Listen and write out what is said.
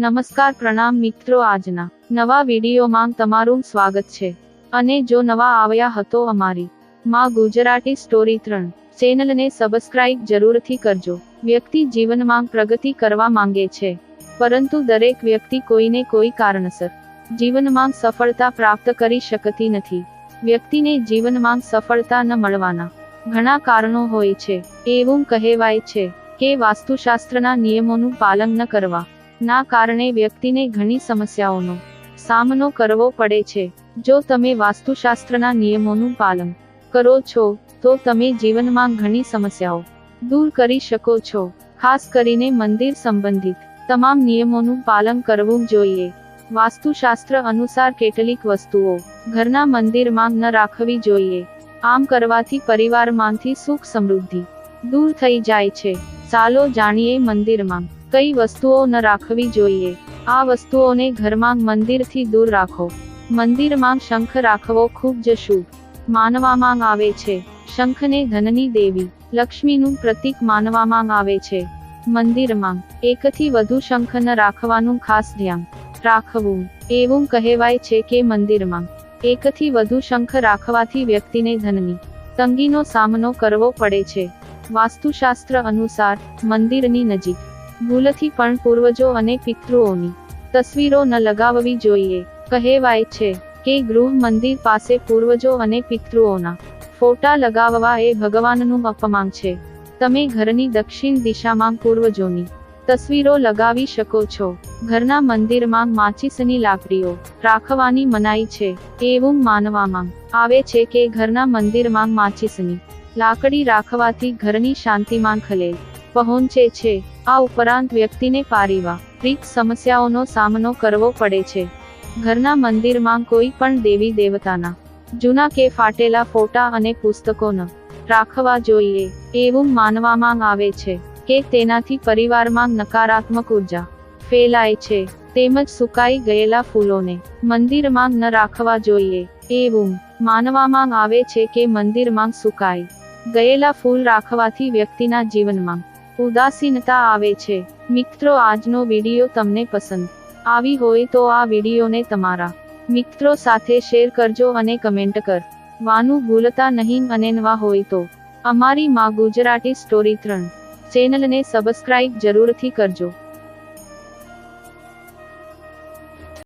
નમસ્કાર પ્રણામ મિત્રો આજના નવા વિડીયોમાં તમારું સ્વાગત છે. અને જો નવા આવ્યા હતો અમારી માં ગુજરાતી સ્ટોરી ત્રણ ચેનલને સબસ્ક્રાઇબ જરૂરથી કરજો. વ્યક્તિ જીવનમાં પ્રગતિ કરવા માંગે છે. પરંતુ દરેક વ્યક્તિ કોઈને કોઈ કારણસર જીવનમાં સફળતા પ્રાપ્ત કરી શકતી નથી. વ્યક્તિને જીવનમાં સફળતા ન મળવાના ઘણા કારણો હોય છે. એવું કહેવાય છે કે વાસ્તુશાસ્ત્રના નિયમોનું પાલન ન કરવા ના કારણે વ્યક્તિને ઘણી સમસ્યાઓનો સામનો કરવો પડે છે. જો તમે વાસ્તુશાસ્ત્રના નિયમોનું પાલન કરો છો, તો તમે જીવનમાં ઘણી સમસ્યાઓ દૂર કરી શકો છો. ખાસ કરીને મંદિર સંબંધિત તમામ નિયમોનું પાલન કરવું જોઈએ. વાસ્તુશાસ્ત્ર અનુસાર કેટલીક વસ્તુઓ ઘરના મંદિરમાં ન રાખવી જોઈએ. આમ કરવાથી પરિવારમાંથી સુખ સમૃદ્ધિ દૂર થઈ જાય છે. ચાલો જાણીએ મંદિરમાં કઈ વસ્તુઓ ન રાખવી જોઈએ. આ વસ્તુઓને ઘરમાં મંદિરથી દૂર રાખો. મંદિરમાં શંખ રાખવો ખૂબ જ શુભ. માનવામાં આવે છે. શંખને ધનની દેવી, લક્ષ્મીનું પ્રતીક માનવામાં આવે છે. મંદિરમાં એકથી વધુ શંખ ન રાખવાનું ખાસ ધ્યાન રાખવું એવું કહેવાય છે કે મંદિરમાં એકથી વધુ શંખ રાખવાથી વ્યક્તિને ધનની તંગીનો સામનો કરવો પડે છે. વાસ્તુશાસ્ત્ર અનુસાર મંદિરની નજીક ભૂલથી પણ પૂર્વજો અને પિતૃઓની તસવીરો ન લગાવવી જોઈએ. કહેવાય છે કે ગૃહ મંદિર પાસે પૂર્વજો અને પિતૃઓના ફોટા લગાવવા એ ભગવાનનું અપમાન છે. તમે ઘરની દક્ષિણ દિશામાં પૂર્વજોની તસવીરો લગાવી શકો છો. ઘરના મંદિરમાં માચીસની લાકડીઓ રાખવાની મનાઈ છે. એવું માનવામાં આવે છે કે ઘરના મંદિરમાં માચીસની લાકડી રાખવાથી ઘરની શાંતિમાં ખલેલ પહોંચે છે. આ ઉપરાંત વ્યક્તિને પારિવારિક સમસ્યાઓનો સામનો કરવો પડે છે. ઘરના મંદિરમાં કોઈ પણ દેવી દેવતાના, જૂના કે ફાટેલા ફોટા અને પુસ્તકો રાખવા જોઈએ, એવું માનવામાં આવે છે, કે તેનાથી પરિવારમાં નકારાત્મક ઊર્જા, ફેલાય છે, તેમજ સુકાઈ ગયેલા ફૂલોને, મંદિરમાં ન રાખવા જોઈએ, એવું માનવામાં આવે છે કે મંદિરમાં સુકાઈ ગયેલા ફૂલ રાખવાથી વ્યક્તિના જીવનમાં ઉદાસીનતા આવે છે. મિત્રો, આજનો વીડિયો તમને પસંદ આવી હોય તો આ વિડીયોને તમારા મિત્રો સાથે શેર કરજો અને કમેન્ટ કર. વાનું ભૂલતા નહીં અને નવા હોય તો અમારી માં ગુજરાતી સ્ટોરી ત્રણ ચેનલને સબસ્ક્રાઇબ જરૂરથી કરજો.